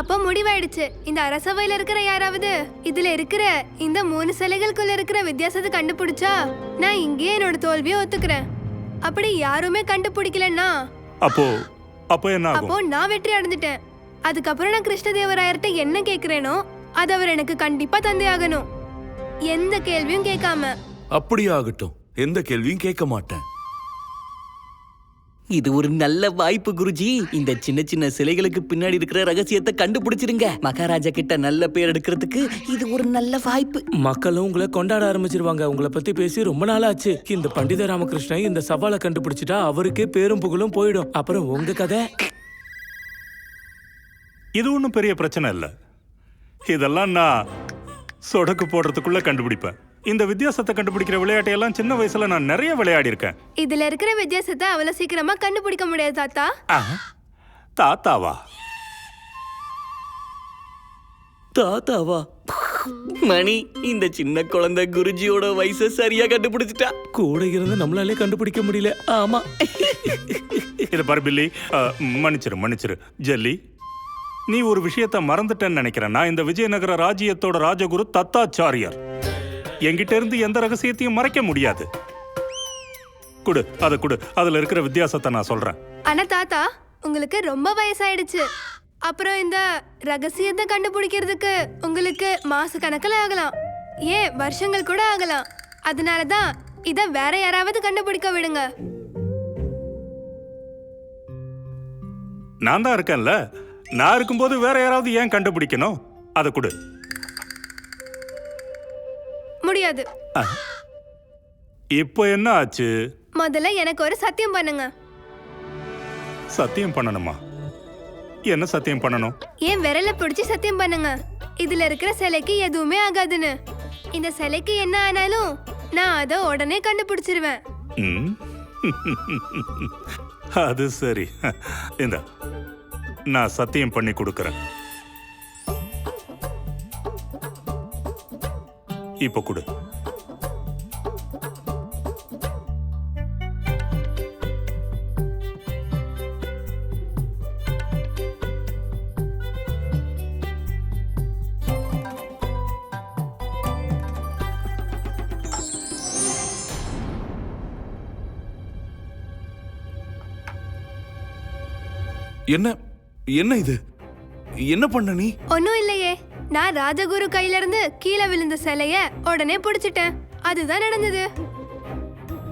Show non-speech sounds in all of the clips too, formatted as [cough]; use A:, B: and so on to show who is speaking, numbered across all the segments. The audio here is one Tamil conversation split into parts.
A: அப்போ முடிவாயிடுச்சு. இந்த அரசவையில இருக்கிற யாராவது? இதுல இருக்கிற இந்த மூணு சிலைகளுக்குள்ள இருக்கிற வித்தியாசத்தை கண்டுபிடிச்சா நான் இங்கேயே என்னோட தோல்வியை ஒத்துக்கிறேன். அப்படி யாருமே கண்டுபிடிக்கலன்னா?
B: அப்போ அப்போ என்ன
A: அப்போ நான் வெற்றி அடைஞ்சிட்டேன். அதுக்கப்புறம் நான் கிருஷ்ணதேவராயர்கிட்ட என்ன கேக்குறேனோ அது அவர் எனக்கு கண்டிப்பா தந்தையாகணும் எந்த கேள்வியும் கேட்காம.
C: அப்படியே ஆகட்டும் எந்த கேள்வியும் கேட்க மாட்டேன்.
D: இது ஒரு நல்ல வாய்ப்பு குருஜி. இந்த சின்ன சின்ன சிலைகளுக்கு பின்னாடி இருக்கிற ரகசியத்தை கண்டுபிடிச்சிருங்க மகாராஜா கிட்ட நல்ல பேர் எடுக்கிறதுக்கு இது ஒரு நல்ல வாய்ப்பு.
E: மக்களும் உங்களை கொண்டாட ஆரம்பிச்சிருவாங்க. உங்களை பத்தி பேசி ரொம்ப நாள் ஆச்சு இந்த பண்டித ராமகிருஷ்ணன் இந்த சவாலை கண்டுபிடிச்சிட்டா அவருக்கே பேரும் புகழும் போயிடும். அப்புறம் உங்க கதை?
B: இது ஒன்றும் பெரிய பிரச்சனை இல்லை. இதெல்லாம் நான் சொடக்கு போடுறதுக்குள்ள கண்டுபிடிப்பேன். இந்த வித்தியாசத்தை கண்டுபிடிக்கிற விளையாட்டையெல்லாம் சின்ன வயசுல நான் நிறைய விளையாடி இருக்கேன்
A: இதுல இருக்கிற வித்தியாசத்தை அவ்வளவு சீக்கிரமா கண்டுபிடிக்க முடியாது தாத்தா.
B: தாத்தாவா?
D: தாத்தாவா? மணி இந்த சின்ன குழந்தை குருஜியோட வயசை சரியா கண்டுபிடிச்சிட்டா?
E: கூட இருந்து நம்மளாலே கண்டுபிடிக்க முடியல. ஆமா.
B: இதை பாரு பில்லி. மன்னிச்சிரு மன்னிச்சிரு. ஜெல்லி நீ ஒரு விஷயத்த மறந்துட்டேன்னு நினைக்கிறேன். நான் இந்த விஜயநகர ராஜ்யத்தோட ராஜகுரு தத்தாச்சாரியார். என்கிட்ட இருந்து எந்த ரகசியத்தையும் மறைக்க முடியாது. குடு அதை குடு. அதுல இருக்கிற வித்தியாசத்தை நான் சொல்றேன்.
A: ஆனா தாத்தா உங்களுக்கு ரொம்ப வயசாயிடுச்சு. அப்புறம் இந்த ரகசியத்தை கண்டுபிடிக்கிறதுக்கு உங்களுக்கு மாச கணக்கில் ஆகலாம். ஏன் வருஷங்கள் கூட ஆகலாம். அதனால தான் இதை வேற யாராவது கண்டுபிடிக்க விடுங்க.
B: நான் தான் இருக்கேன்ல. நான் இருக்கும்போது வேற யாராவது ஏன் கண்டுபிடிக்கணும்? அதை கொடு.
A: முடியாது.
B: இப்போ என்ன ஆச்சு?
A: முதல்ல எனக்கு ஒரு சத்தியம் பண்ணுங்க.
B: சத்தியம் பண்ணணுமா? என்ன சத்தியம் பண்ணணும்?
A: ஏன் விரல பிடிச்சி சத்தியம் பண்ணுங்க. இதுல இருக்கிற சிலைக்கு எதுவுமே ஆகாதுன்னு. இந்த சிலைக்கு என்ன ஆனாலும் நான் அதை உடனே கண்டுபிடிச்சிருவேன்?
B: அது சரி. இந்த நான் சத்தியம் பண்ணி கொடுக்கறேன். இப்போ கொடு.
C: என்ன என்ன இது? என்ன பண்ண நீ?
A: ஒன்னும் நான் ராஜகுரு கையில இருந்து கீழே விழுந்த சிலைய உடனே பிடிச்சிட்டேன். அதுதான் நடந்தது.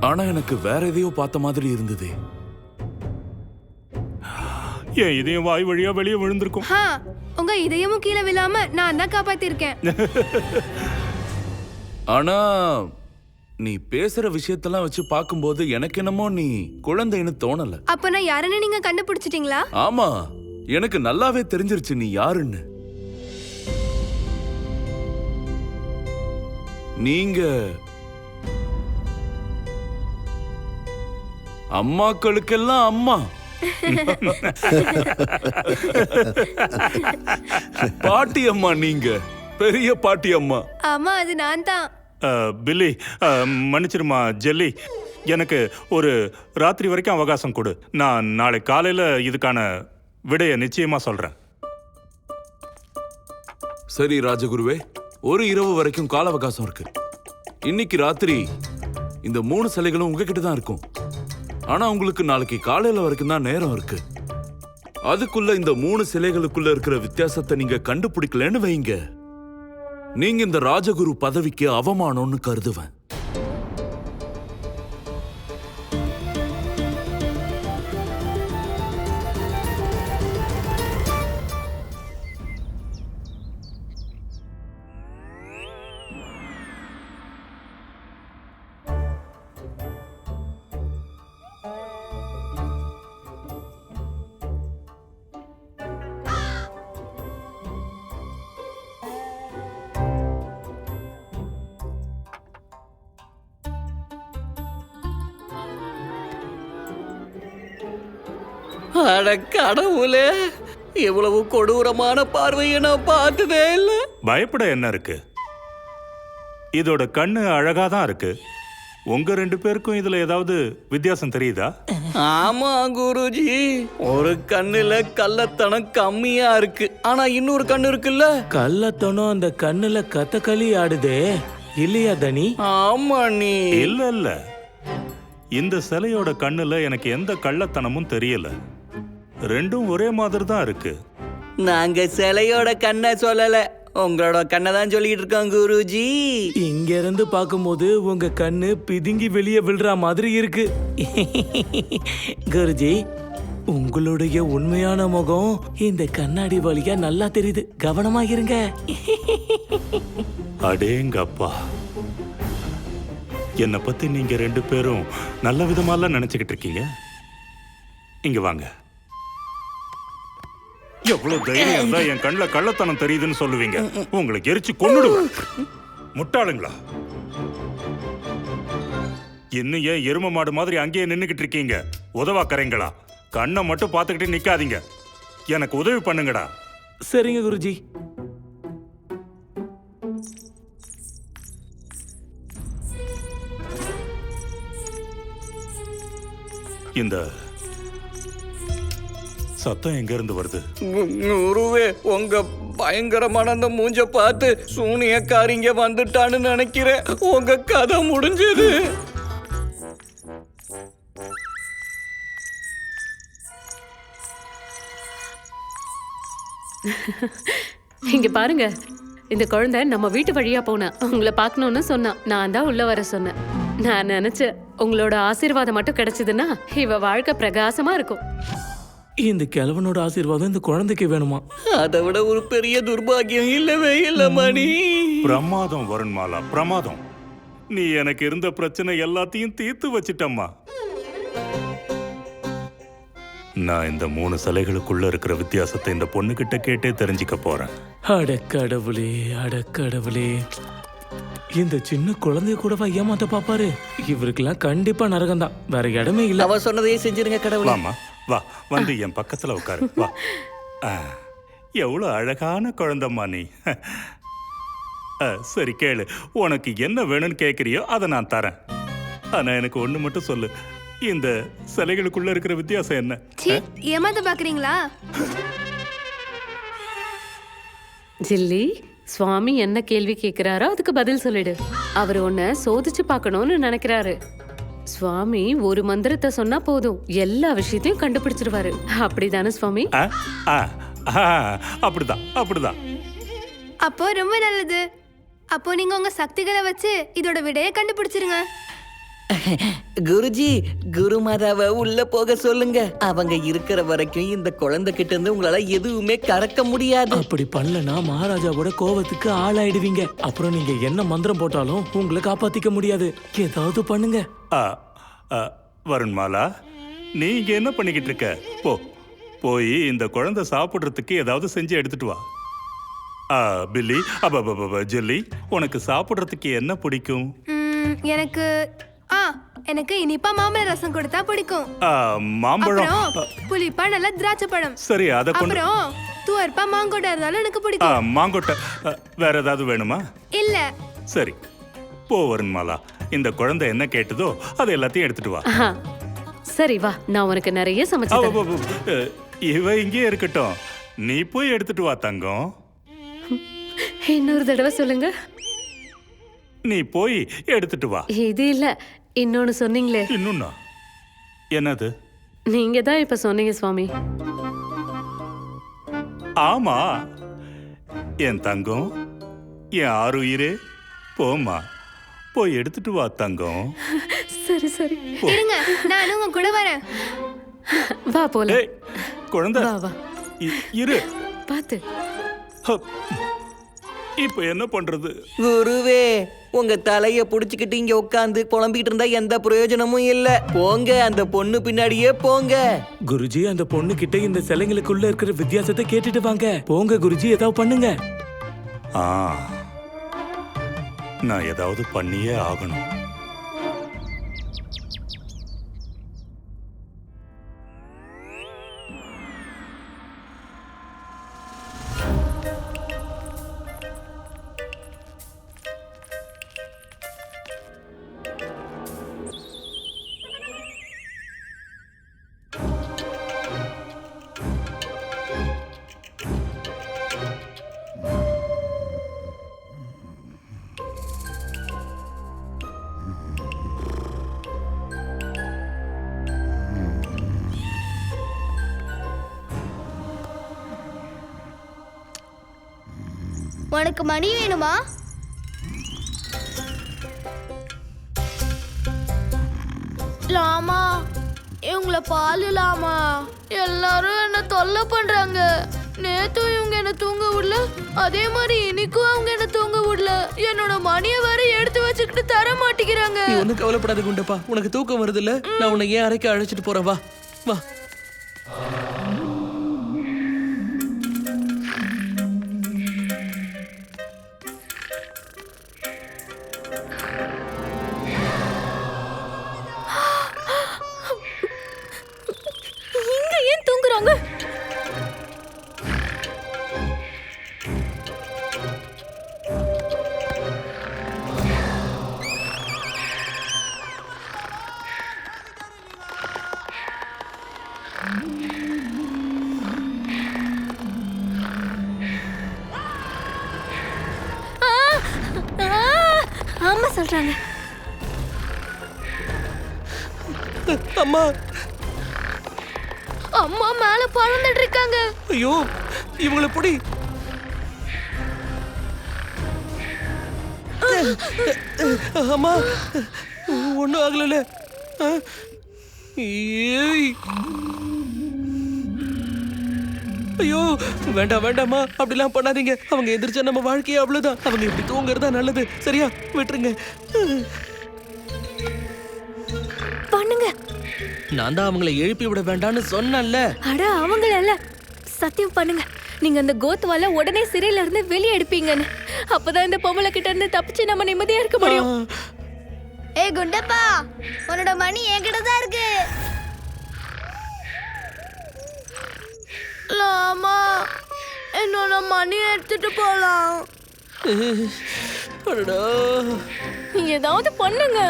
C: ஆனா எனக்கு வேற எதையோ பார்த்த மாதிரி இருந்தது.
B: ஏன் இதையும் வாய் வழியா வெளியே விழுந்திருக்கும்.
A: ஹா உங்க இதயமும் கீழே விழாம நான் தான் காப்பாத்திருக்கேன். [laughs]
C: ஆனா நீ பேசுற விஷயத்தெல்லாம் வச்சு பார்க்கும்போது எனக்கு என்னமோ நீ குழந்தைன்னு தோணல.
A: அப்ப நான் யாருன்னு நீங்க கண்டுபிடிச்சிட்டீங்களா?
C: ஆமா எனக்கு நல்லாவே தெரிஞ்சிருச்சு நீ யாருன்னு. நீங்க அம்மாக்களுக்கெல்லாம் அம்மா. பாட்டி அம்மா நீங்க. பெரிய பாட்டி அம்மா.
A: ஆமா அது நான் தான்.
B: பில்லி மன்னிச்சிருமா ஜெல்லி. எனக்கு ஒரு ராத்திரி வரைக்கும் அவகாசம் கொடு. நான் நாளை காலையில இதுக்கான விடையை நிச்சயமா சொல்றேன்.
C: சரி ராஜகுருவே. ஒரு இரவு வரைக்கும் கால அவகாசம் இருக்கு. இன்னைக்கு ராத்திரி இந்த மூணு சிலைகளும் உங்ககிட்ட தான் இருக்கும். ஆனா உங்களுக்கு நாளைக்கு காலையில வரைக்கும் தான் நேரம் இருக்கு. அதுக்குள்ள இந்த மூணு சிலைகளுக்குள்ள இருக்கிற வித்தியாசத்தை நீங்க கண்டுபிடிக்கலன்னு வைங்க. நீங்க இந்த ராஜகுரு பதவிக்கு அவமானம்னு கருதுவேன்.
D: அட கடவுளே எவ்வளவு கொடூரமான பார்வையை நான் பார்த்ததே இல்ல.
B: பயப்பட என்ன இருக்கு? இதோட கண்ணு அழகா தான் இருக்கு. உங்க ரெண்டு பேருக்கும் இதுல ஏதாவது வித்தியாசம் தெரியுதா?
D: ஆமா குருஜி. ஒரு கண்ணுல கள்ளத்தனம் கம்மியா இருக்கு. ஆனா இன்னொரு கண்ணு இருக்குல்ல?
E: கள்ளத்தனம் அந்த கண்ணுல கதகளி ஆடுதே. இல்லையா தனி?
D: ஆமா நீ.
B: இல்ல இல்ல. இந்த சிலையோட கண்ணுல எனக்கு எந்த கள்ளத்தனமும் தெரியல. ரெண்டும் ஒரே மாதிரி தான் இருக்கு.
D: நாங்க சிலையோட கண்ணை சொல்லல. உங்களோட கண்ணை தான் சொல்லிட்டு இருக்கோம் குருஜி.
E: இங்க இருந்து பார்க்கும்போது உங்க கண்ணு பிதுங்கி வெளியே விழுற மாதிரி இருக்கு. குருஜி உங்களுடைய உண்மையான முகம் இந்த கண்ணாடி வழியா நல்லா தெரியுது. கவனமா இருங்க.
B: அடேங்கப்பா. என்னை பத்தி நீங்க ரெண்டு பேரும் நல்ல விதமாலாம் நினைச்சுக்கிட்டு இருக்கீங்க. இங்க வாங்க. எவ்வளவு தைரியம் தான் என் கண்ணுல கள்ளத்தனம் தெரியுதுன்னு சொல்லுவீங்க. உங்களுக்கு எரிச்சு கொன்னுடுவேன். முட்டாளுங்களா? இன்னும் ஏன் எரும மாடு மாதிரி அங்கேயே நின்னுகிட்டு இருக்கீங்க? உதவாக்கறீங்களா? கண்ணை மட்டும் பார்த்துக்கிட்டு நிக்காதீங்க. எனக்கு உதவி பண்ணுங்கடா.
E: சரிங்க குருஜி.
B: இந்த சத்தம் எங்க இருந்து வருது?
D: குருவே உங்க பயங்கரமான அந்த மூஞ்ச பார்த்து சூனியக்காரிங்க வந்துட்டான்னு நினைக்கிறேன். உங்க கதை முடிஞ்சது.
F: இங்க பாருங்க. இந்த குழந்தை நம்ம வீட்டு வழியா போனா. உங்களை பார்க்கணும்னு சொன்னா நான் தான் உள்ள வர சொன்னேன். நான் நினைச்சேன் உங்களோட ஆசீர்வாதம் மட்டும் கிடைச்சதுன்னா இவ வாழ்க்கை பிரகாசமா இருக்கும்.
E: இந்த கிழவனோட ஆசீர்வாதம் இந்த குழந்தைக்கு வேணுமா?
D: அதை விட ஒரு பெரிய துர்பாகியம் இல்லவே இல்ல மணி.
B: பிரமாதம் வருண்மாலா பிரமாதம். நீ எனக்கு இருந்த பிரச்சனை எல்லாத்தையும் தீர்த்து வச்சிட்டம்மா. நான் இந்த மூணு சிலைகளுக்குள்ள இருக்கிற வித்தியாசத்தை இந்த பொண்ணுகிட்ட கேட்டே தெரிஞ்சுக்க போறேன்.
E: அடக்கடவுளே அடக்கடவுளே இந்த சின்ன குழந்தைய கூடவா ஏமாத்த பாப்பாரு? இவருக்கெல்லாம் கண்டிப்பா நரகம்தான். வேற இடமே இல்ல.
D: அவ சொன்னதையே செஞ்சிருங்க கடவுளே.
B: வா வந்து என் பக்கத்துல உட்காரு. வா. ஆ, எவ்வளவு அழகான குழந்தைம்மா நீ. ஆ, சரி கேளு. உனக்கு என்ன வேணும்னு கேக்குறியோ அதை நான் தரேன். ஆனா எனக்கு ஒண்ணு மட்டும் சொல்லு. இந்த சிலைகளுக்குள்ள இருக்கிற வித்தியாசம் என்ன?
A: சி ஏமாத்த பாக்குறீங்களா?
F: ஜில்லி சுவாமி என்ன கேள்வி கேக்குறாரோ அதுக்கு பதில் சொல்லிடு. அவர் உன்னை சோதிச்சு பார்க்கணும்னு நினைக்கிறாரு. சுவாமி ஒரு மந்திரத்தை சொன்னா போதும். எல்லா விஷயத்தையும் கண்டுபிடிச்சிருவாரு. அப்படிதானே சுவாமி?
B: ஆ? ஆ, ஆ, அப்படிதான் அப்படிதான்.
A: அப்போ ரொம்ப நல்லது. அப்போ நீங்க உங்க சக்திகளை வச்சு இதோட விடையை கண்டுபிடிச்சிருங்க.
D: குருஜி குருமாதாவை உள்ள போக சொல்லுங்க. அவங்க இருக்கிற வரைக்கும் இந்த குழந்தை கிட்ட இருந்து உங்களால எதுவுமே கறக்க முடியாது.
E: அப்படி பண்ணலனா மகாராஜாவோட கோவத்துக்கு ஆளாயிடுவீங்க. அப்புறம் நீங்க என்ன மந்திரம் போட்டாலும் உங்களை காப்பாத்திக்க முடியாது. ஏதாவது பண்ணுங்க.
B: ஆ, ஆ, வருண்மாலா நீ இங்க என்ன பண்ணிக்கிட்டு இருக்க? போ போய் இந்த குழந்தை சாப்பிடுறதுக்கு ஏதாவது செஞ்சு எடுத்துட்டு வா. ஆ, பில்லி அப்ப ஜெல்லி உனக்கு சாப்பிடுறதுக்கு என்ன பிடிக்கும்?
A: ம், எனக்கு ஆ எனக்கு இனிப்பா மாம்பழ ரசம் கொடுத்தா பிடிக்கும்.
B: ஆ, மாம்பழம்.
A: புளிப்பா நல்ல திராட்சை பழம்.
B: சரி அதை கொண்டு
A: அப்புறம் துவர்ப்பா மாங்கோட்டா இருந்தாலும் எனக்கு பிடிக்கும்.
B: மாங்கொட்டை வேற ஏதாவது வேணுமா?
A: இல்ல.
B: சரி போ வருண்மாலா இந்த குழந்தை என்ன கேட்டதோ அதை எல்லாத்தையும் எடுத்துட்டு வா.
F: சரி வா. நான் உனக்கு நிறைய சமைச்சு
B: இவ இங்கே இருக்கட்டும். நீ போய் எடுத்துட்டு வா தங்கம்.
F: இன்னொரு தடவை சொல்லுங்க.
B: நீ போய் எடுத்துட்டு வா.
F: இது இல்ல. இன்னொன்னு சொன்னீங்களே.
B: இன்னும்னா என்னது?
F: நீங்க தான் இப்ப சொன்னீங்க சுவாமி.
B: ஆமா. என் தங்கம் என் ஆறுயிரே போம்மா. போய் எடுத்துட்டு வா தங்கம்.
F: சரி சரி.
A: இருங்க நானும் உங்க கூட வரேன்.
F: வா போல
B: ஏய் குழந்தை.
F: வா வா.
B: இ- இரு.
F: பாத்து.
B: ஹப். இப்ப என்ன பண்றது?
D: குருவே உங்க தலைய புடிச்சுக்கிட்டு இங்க உட்காந்து புலம்பிக்கிட்டு இருந்தா எந்த பிரயோஜனமும் இல்ல. போங்க அந்த பொண்ணு பின்னாடியே போங்க.
E: குருஜி அந்த பொண்ணு கிட்ட இந்த சிலைங்களுக்குள்ள இருக்கிற வித்தியாசத்தை கேட்டுட்டு வாங்க. போங்க குருஜி ஏதாவது பண்ணுங்க.
B: ஆ நான் ஏதாவது பண்ணியே ஆகணும்.
G: உனக்கு மணி வேணுமா? லாமா இவங்கள பாலு லாமா. எல்லாரும் என்ன தொல்லை பண்றாங்க. நேத்தும் இவங்க என்ன தூங்க விடல அதே மாதிரி இன்னைக்கும் அவங்க என்ன தூங்க விடல. என்னோட மணியை வேற எடுத்து வச்சுக்கிட்டு தர மாட்டேங்கிறாங்க.
H: நீ ஒன்றும் கவலைப்படாத குண்டப்பா. உனக்கு தூக்கம் வருது இல்ல நான் உன்னை ஏன் அறைக்கு அழைச்சிட்டு போறேன்? வா வா. அம்மா.
G: அம்மா மேல பறந்துட்டு இருக்காங்க.
H: ஐயோ இவங்களை பிடி. அம்மா ஒன்றும் ஆகல ஏய். ஐயோ வேண்டாம் வேண்டாம்மா அப்படிலாம் பண்ணாதீங்க. அவங்க எந்திரிச்சா நம்ம வாழ்க்கையே அவ்வளவுதான். அவங்க இப்படி தூங்குறதா நல்லது. சரியா? விட்டுருங்க.
G: பண்ணுங்க.
H: நான் தான் அவங்கள எழுப்பி விட வேண்டாம்னு சொன்னேன்ல.
G: அட அவங்கள இல்ல சத்தியம் பண்ணுங்க. நீங்க அந்த கோத்வால உடனே சிறையில இருந்து வெளியே எடுப்பீங்கன்னு. அப்பதான் இந்த பொம்பளை கிட்ட இருந்து தப்பிச்சு நம்ம நிம்மதியா இருக்க முடியும். ஏய் குண்டப்பா. உன்னோட மணி என்கிட்ட தான் இருக்கு. லாமா என்னோட மணி எடுத்துட்டு போலாம். ஏதாவது பண்ணுங்க.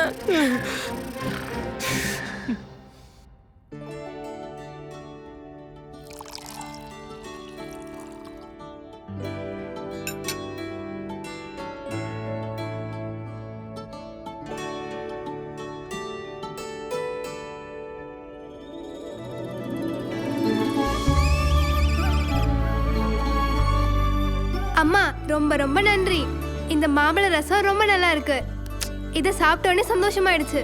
A: ரொம்ப ரொம்ப நன்றி. இந்த மாம்பழ ரசம் ரொம்ப நல்லா இருக்கு. இதை சாப்பிட்டோன்னே சந்தோஷமாயிடுச்சு.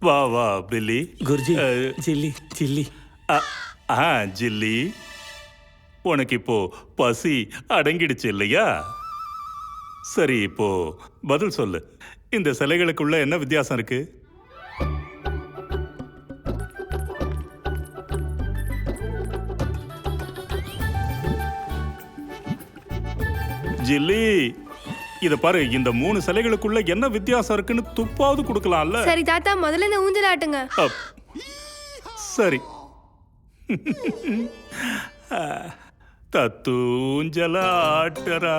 B: வா வா பில்லி.
E: குருஜி
B: அஹ்,
E: ஜில்லி ஜில்லி.
B: அ, ஆ ஜில்லி. உனக்கு இப்போ பசி அடங்கிடுச்சு இல்லையா? சரி இப்போ பதில் சொல்லு. இந்த சிலைகளுக்குள்ள என்ன வித்தியாசம் இருக்கு? ஜில்லி. இத பாரு இந்த மூணு சிலைகளுக்குள்ள என்ன வித்தியாசம் இருக்குன்னு துப்பாவது கொடுக்கலாம்ல.
A: சரி தாத்தா முதல்ல இந்த ஊஞ்சல் ஆட்டுங்க.
B: அப். சரி. தத்தூஞ்சல ஆட்டரா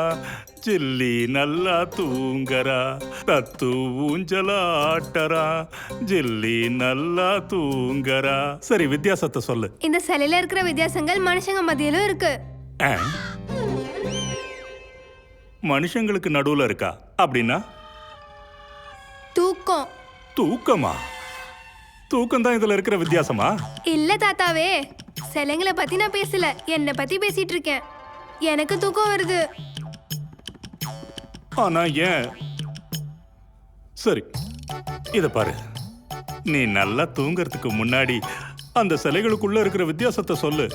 B: ஜில்லி நல்லா தூங்கரா தத்து ஊஞ்சல ஆட்டரா ஜில்லி நல்லா தூங்கரா சரி வித்தியாசத்தை சொல்லு.
A: இந்த சிலையில இருக்கிற வித்தியாசங்கள் மனுஷங்க மத்தியிலும் இருக்கு.
B: ஆ? மனுஷங்களுக்கு நடுவுல இருக்கா? அப்படின்னா?
A: தூக்கம்.
B: தூக்கமா? தூக்கம் தான் இதுல இருக்கிற வித்தியாசமா?
A: இல்ல தாத்தாவே சிலைங்களை பத்தி நான் பேசல. என்னை பத்தி பேசிட்டு இருக்கேன். எனக்கு தூக்கம் வருது.
B: ஆனா ஏன்? சரி இத பாரு. நீ நல்லா தூங்கறதுக்கு முன்னாடி அந்த சிலைகளுக்குள்ள இருக்கிற வித்தியாசத்தை சொல்லு.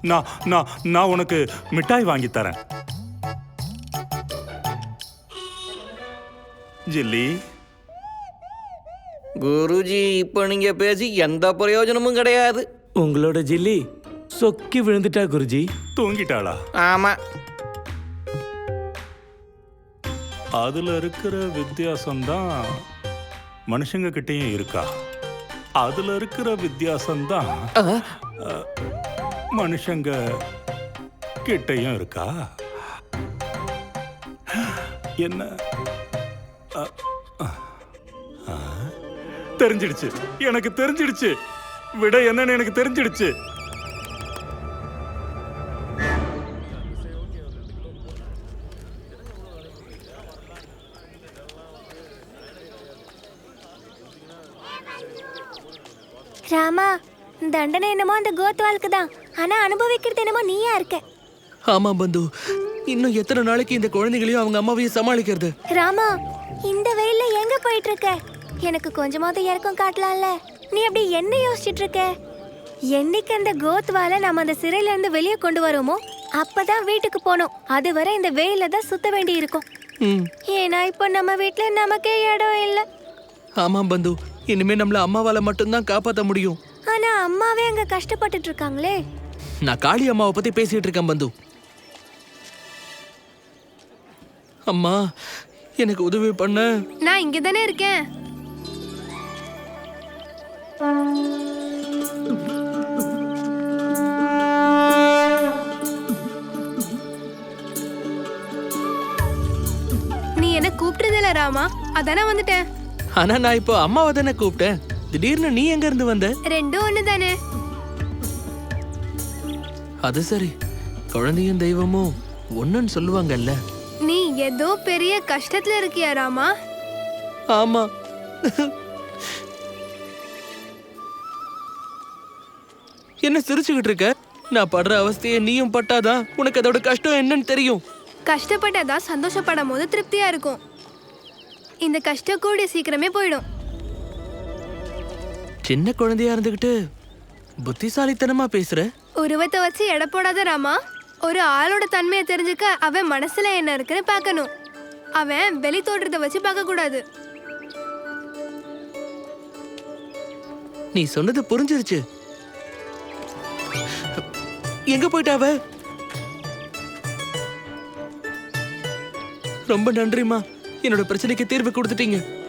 B: நான் நான் நான் உனக்கு மிட்டாய் வாங்கி தரேன். ஜில்லி.
D: குருஜி இப்போ நீங்க பேசி எந்த பிரயோஜனமும் கிடையாது.
E: உங்களோட ஜில்லி சொக்கி விழுந்துட்டா குருஜி?
B: தூங்கிட்டாளா?
D: ஆமா.
B: அதுல இருக்கிற வித்தியாசம்தான் மனுஷங்க கிட்டயும் இருக்கா? அதுல இருக்கிற வித்தியாசம்தான் மனுஷங்க கிட்டயும் இருக்கா? என்ன? தெரிஞ்சிடுச்சு. எனக்கு தெரிஞ்சிடுச்சு. விட என்னன்னு எனக்கு தெரிஞ்சிடுச்சு.
G: ராமா தண்டனை என்னமோ அந்த கோத்வாலுக்கு தான்
I: ஆனா அனுபவிக்கிறது என்னமோ நீயா இருக்க.
H: ஆமா பந்து. இன்னும் எத்தனை நாளைக்கு இந்த குழந்தைகளையும் அவங்க அம்மாவையும் சமாளிக்கிறது?
I: ராமா இந்த வெயில்ல எங்க போயிட்டு இருக்க? எனக்கு கொஞ்சமாவது இறக்கம் காட்டலாம்ல. நீ அப்படி என்ன யோசிச்சிட்டு இருக்க என்னைக்கு அந்த கோத்வால நம்ம அந்த சிறையில இருந்து வெளியே கொண்டு வரோமோ அப்பதான் வீட்டுக்கு போகணும். அதுவரை இந்த வெயில தான் சுத்த வேண்டி இருக்கும்
H: ம்.
I: ஏன்னா இப்போ நம்ம வீட்ல நமக்கே இடம் இல்ல.
H: ஆமாம் பந்து. இனிமே நம்மள அம்மாவால மட்டும்தான் காப்பாத்த முடியும்.
I: ஆனா அம்மாவே அங்க கஷ்டப்பட்டுட்டு இருக்காங்களே
H: நான் காளி அம்மாவை பத்தி பேசிட்டு இருக்கேன் பந்து. அம்மா எனக்கு உதவி பண்ண.
A: நான் இங்க தானே இருக்கேன். நீ என்ன கூப்பிட்டதில்ல ராமா? அதானே வந்துட்டேன்.
H: ஆனா நான் இப்போ அம்மாவை தானே கூப்பிட்டேன். திடீர்னு நீ எங்க இருந்து வந்த?
A: ரெண்டும் ஒண்ணு தானே
H: அது சரி. குழந்தையும் தெய்வமும் ஒண்ணுன்னு சொல்லுவாங்கல்ல.
A: நீ ஏதோ பெரிய கஷ்டத்துல இருக்கியா ராமா?
H: ஆமா. என்ன சிரிச்சுக்கிட்டு இருக்க? நான் படுற அவஸ்தையை நீயும் பட்டாதான் உனக்கு அதோட கஷ்டம் என்னன்னு தெரியும்.
A: கஷ்டப்பட்டதா சந்தோஷப்படும் போது திருப்தியா இருக்கும். இந்த கஷ்டம் கூடிய சீக்கிரமே போயிடும்.
H: சின்ன குழந்தையா இருந்துகிட்டு புத்திசாலித்தனமா பேசுற?
A: உருவத்தை வச்சு எடை போடாத ராமா. ஒரு ஆளோட தன்மையை தெரிஞ்சுக்க அவன் மனசுல என்ன இருக்குன்னு பார்க்கணும். அவன் வெளி தோற்றத்தை வச்சு பார்க்க கூடாது.
H: நீ சொன்னது புரிஞ்சிருச்சு. எங்க போயிட்டாவ ரொம்ப நன்றிம்மா. என்னோட பிரச்சனைக்கு தீர்வு கொடுத்துட்டீங்க.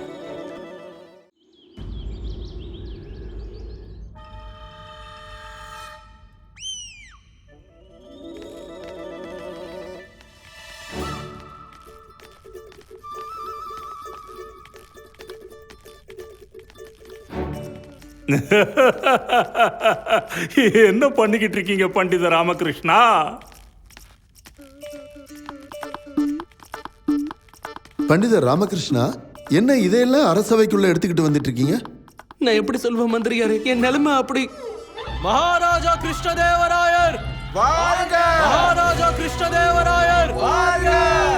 H: [laughs]
B: என்ன பண்ணிக்கிட்டு இருக்கீங்க பண்டித ராமகிருஷ்ணா?
J: பண்டிதர் ராமகிருஷ்ணா என்ன இதையெல்லாம் அரசவைக்குள்ள எடுத்துக்கிட்டு வந்துட்டு இருக்கீங்க
H: நான் எப்படி சொல்வேன் மந்திரியாரு? என் நிலைமை அப்படி. மகாராஜா கிருஷ்ணதேவராயர்! மகாராஜா கிருஷ்ணதேவராயர்!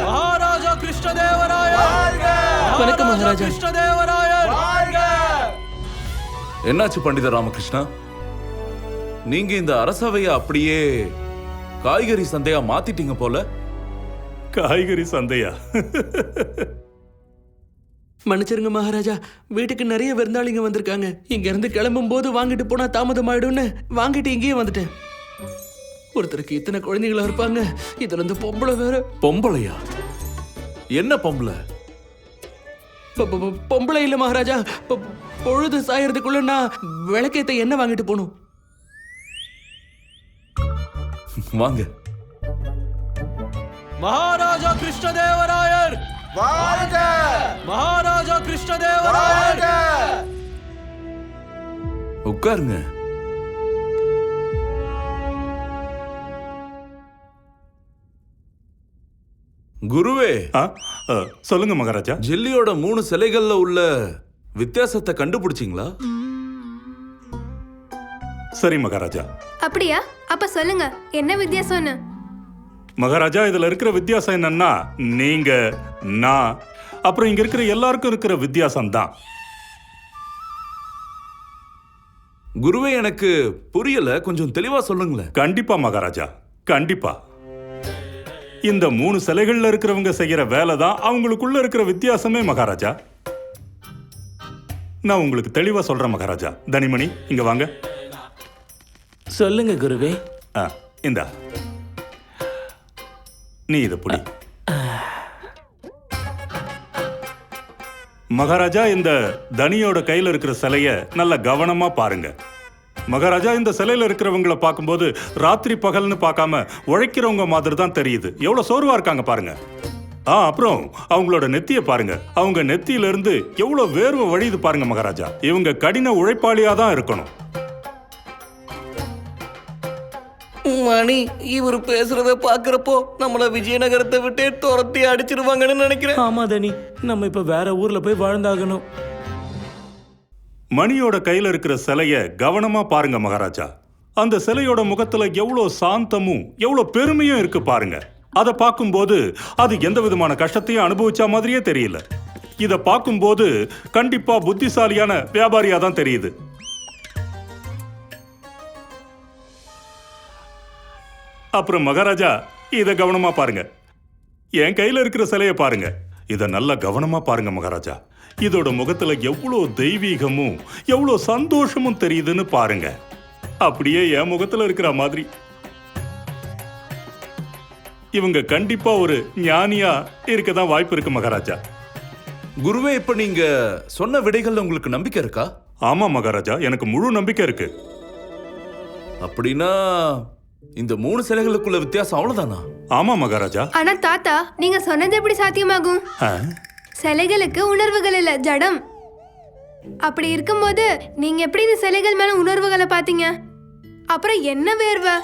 H: மகாராஜா கிருஷ்ணதேவராயர்! வணக்கம் மகாராஜா. கிருஷ்ணதேவராயர்!
C: என்னாச்சு பண்டித ராமகிருஷ்ணா? நீங்க இந்த அரசவைய அப்படியே காய்கறி சந்தையா மாத்திட்டீங்க போல.
B: காய்கறி சந்தையா?
H: மன்னிச்சிருங்க மகாராஜா வீட்டுக்கு நிறைய விருந்தாளிங்க வந்திருக்காங்க. இங்க இருந்து கிளம்பும் போது வாங்கிட்டு போனா தாமதம் ஆயிடும்னு வாங்கிட்டு இங்கேயே வந்துட்டேன். ஒருத்தருக்கு இத்தனை குழந்தைகளா இருப்பாங்க. இதுல இருந்து பொம்பளை வேற.
C: பொம்பளையா? என்ன பொம்பளை?
H: பொம்பளை இல்ல மகாராஜா. பொழுது சாயறதுக்குள்ள நான் விளக்கேத்த எண்ணெய் வாங்கிட்டு போகணும்.
C: வாங்க.
H: மகாராஜா கிருஷ்ணதேவராயர்! மகாராஜா கிருஷ்ணதேவராயர்!
C: உட்காருங்க. குருவே!
B: ஆ, ஆ, சொல்லுங்க மகாராஜா.
C: ஜில்லியோட மூணு சிலைகள்ல உள்ள வித்தியாசத்தை கண்டுபிடிச்சிங்களா?
B: சரி மகாராஜா.
A: அப்படியா? அப்ப சொல்லுங்க என்ன வித்தியாசம்னு?
B: மகாராஜா இதுல இருக்கிற வித்தியாசம் என்னன்னா நீங்க நான் அப்புறம் இங்க இருக்கிற எல்லாருக்கும் இருக்கிற வித்தியாசம் தான்
C: குருவே எனக்கு புரியல. கொஞ்சம் தெளிவா சொல்லுங்களேன்.
B: கண்டிப்பா மகாராஜா கண்டிப்பா. இந்த மூணு சிலைகள்ல இருக்கிறவங்க செய்யற வேலை தான் அவங்களுக்குள்ள இருக்கிற வித்தியாசமே மகாராஜா. நான் உங்களுக்கு தெளிவா சொல்றேன் மகாராஜா. தனிமணி இங்க வாங்க.
E: சொல்லுங்க குருவே.
B: ஆ, இந்தா. நீ இதை புடி. மகாராஜா இந்த தனியோட கையில இருக்கிற சிலைய நல்ல கவனமா பாருங்க. மகாராஜா இந்த சிலையில இருக்கிறவங்கள பார்க்கும்போது ராத்திரி பகல்னு பார்க்காம உழைக்கிறவங்க மாதிரி தான் தெரியுது. எவ்வளவு சோர்வா இருக்காங்க பாருங்க. ஆ அப்புறம் அவங்களோட நெத்திய பாருங்க. அவங்க நெத்தியில இருந்து எவ்வளவு வேர்வை வழியுது பாருங்க மகாராஜா. இவங்க கடின உழைப்பாளியா தான் இருக்கணும்.
D: மணி இவர் பேசுறத பாக்குறப்போ நம்மள விஜயநகரத்தை விட்டே துரத்தி அடிச்சிருவாங்கன்னு நினைக்கிறேன்.
E: ஆமா தனி. நம்ம இப்ப வேற ஊர்ல போய் வாழ்ந்தாகணும்.
B: மணியோட கையில இருக்கிற சிலைய கவனமா பாருங்க மகாராஜா. அந்த சிலையோட முகத்துல எவ்வளோ சாந்தமும் எவ்வளோ பெருமையும் இருக்கு பாருங்க. அதை பார்க்கும்போது அது எந்த விதமான கஷ்டத்தையும் அனுபவிச்ச மாதிரியே தெரியல. இதை பார்க்கும்போது கண்டிப்பா புத்திசாலியான வியாபாரியா தான் தெரியுது. அப்புறம் மகாராஜா இதை கவனமா பாருங்க. என் கையில இருக்கிற சிலையை பாருங்க. இதை நல்லா கவனமா பாருங்க மகாராஜா. இதோட முகத்துல எவ்வளோ தெய்வீகமும் எவ்வளோ சந்தோஷமும் தெரியுதுன்னு பாருங்க. அப்படியே என் முகத்துல இருக்கிற மாதிரி. இவங்க கண்டிப்பா ஒரு ஞானியா இருக்க தான் வாய்ப்பு இருக்கு மகாராஜா.
C: குருவே இப்ப நீங்க சொன்ன விடைகள்ல உங்களுக்கு நம்பிக்கை இருக்கா?
B: ஆமா மகாராஜா எனக்கு முழு நம்பிக்கை இருக்கு.
C: அப்படின்னா இந்த மூணு சிலைகளுக்குள்ள வித்தியாசம் அவ்வளவுதானா?
B: ஆமா மகாராஜா.
A: ஆனா தாத்தா நீங்க சொன்னது எப்படி சாத்தியமாகும்? சிலைகளுக்கு உணர்வுகள் இல்ல ஜடம். அப்படி இருக்கும்போது நீங்க எப்படி இந்த சிலைகள் மேல உணர்வுகளை பாத்தீங்க அப்புறம் என்ன வேர்வை?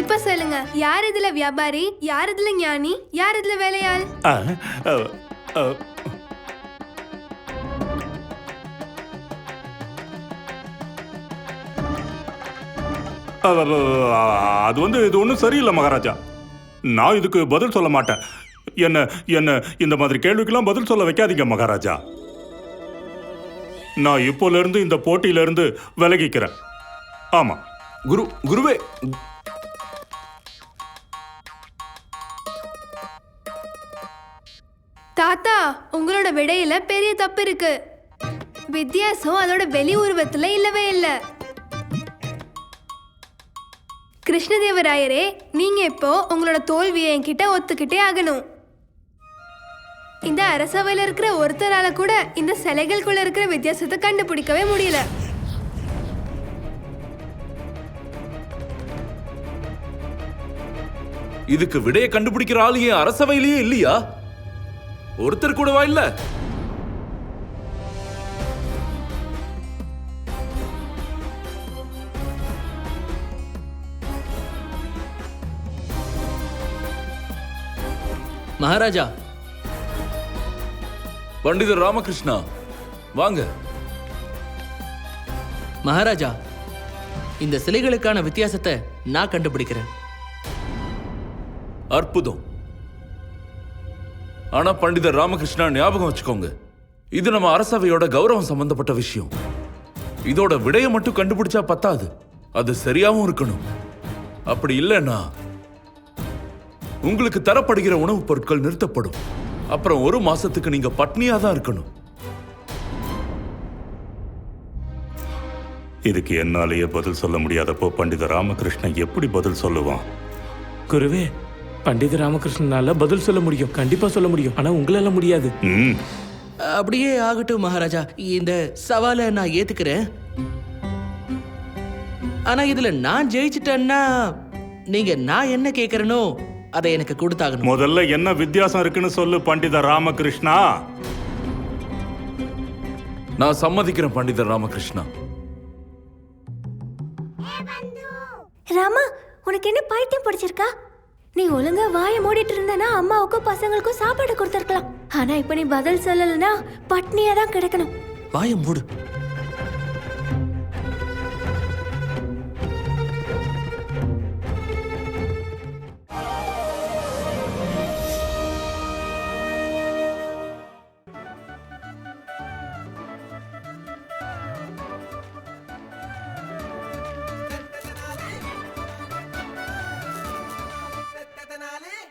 A: இப்ப சொல்லுங்க யார் இதுல வியாபாரி யார் இதுல ஞானி யார் இதுல வேலையாள்?
B: அது வந்து இது ஒன்றும் சரியில்லை மகாராஜா. நான் இதுக்கு பதில் சொல்ல மாட்டேன். என்ன என்ன இந்த மாதிரி கேள்விக்கெல்லாம் பதில் சொல்ல வைக்காதீங்க மகாராஜா. நான் இப்போல இருந்து இந்த போட்டியில இருந்து விலகிக்கிறேன். ஆமா.
C: குரு குருவே
A: தாத்தா உங்களோட விடையில பெரிய தப்பு இருக்கு. வித்தியாசம் அதோட வெளி உருவத்துல இல்லவே இல்லை. கிருஷ்ணதேவராயரே நீங்க இப்போ உங்களோட தோல்வியை என்கிட்ட ஒத்துக்கிட்டே ஆகணும். இந்த அரசவையில் இருக்கிற ஒருத்தரால கூட இந்த சிலைகளுக்குள்ள இருக்கிற வித்தியாசத்தை கண்டுபிடிக்கவே முடியல.
C: இதுக்கு விடையை கண்டுபிடிக்கிற ஆள் ஏன் அரசவையிலேயே இல்லையா? ஒருத்தர் கூடவா இல்ல?
H: மகாராஜா.
C: பண்டிதர் ராமகிருஷ்ணா வாங்க.
H: மகாராஜா இந்த சிலைகளுக்கான வித்தியாசத்தை நான் கண்டுபிடிக்கிறேன்.
C: அற்புதம். ஆனா பண்டிதர் ராமகிருஷ்ணா ஞாபகம் வச்சுக்கோங்க. இது நம்ம அரசவையோட கௌரவம் சம்பந்தப்பட்ட விஷயம். இதோட விடையை மட்டும் கண்டுபிடிச்சா பத்தாது. அது சரியாவும் இருக்கணும். அப்படி இல்லைன்னா உங்களுக்கு தரப்படுகிற உணவுப் பொருட்கள் நிறுத்தப்படும். அப்புறம் ஒரு மாசத்துக்கு நீங்க பட்னியா தான் இருக்கணும்.
B: இதுக்கு என்னாலேயே பதில் சொல்ல முடியாதப்போ பண்டித ராமகிருஷ்ணன் எப்படி பதில் சொல்லுவான்?
E: குருவே பண்டித ராமகிருஷ்ணனால பதில் சொல்ல முடியும். கண்டிப்பா சொல்ல முடியும். ஆனா உங்களால முடியாது.
B: ம்.
H: அப்படியே ஆகட்டும் மகாராஜா. இந்த சவாலை நான் ஏத்துக்கிறேன். ஆனா இதுல நான் ஜெயிச்சிட்டேன்னா நீங்க நான் என்ன கேக்குறேனோ அதை எனக்கு கொடுத்தாகணும்.
B: முதல்ல என்ன வித்தியாசம் இருக்குன்னு சொல்லு பண்டித ராமகிருஷ்ணா.
C: நான் சம்மதிக்கிறேன் பண்டிதர் ராமகிருஷ்ணா.
I: ராமா உனக்கு என்ன பைத்தியம் பிடிச்சிருக்கா? நீ ஒழுங்கா வாயை மூடிட்டு இருந்தனா அம்மாவுக்கும் பசங்களுக்கும் சாப்பாடு கொடுத்துருக்கலாம். ஆனா இப்ப நீ பதில் சொல்லலைன்னா பட்னியா தான் கிடக்கணும்.
H: வாயை மூடு.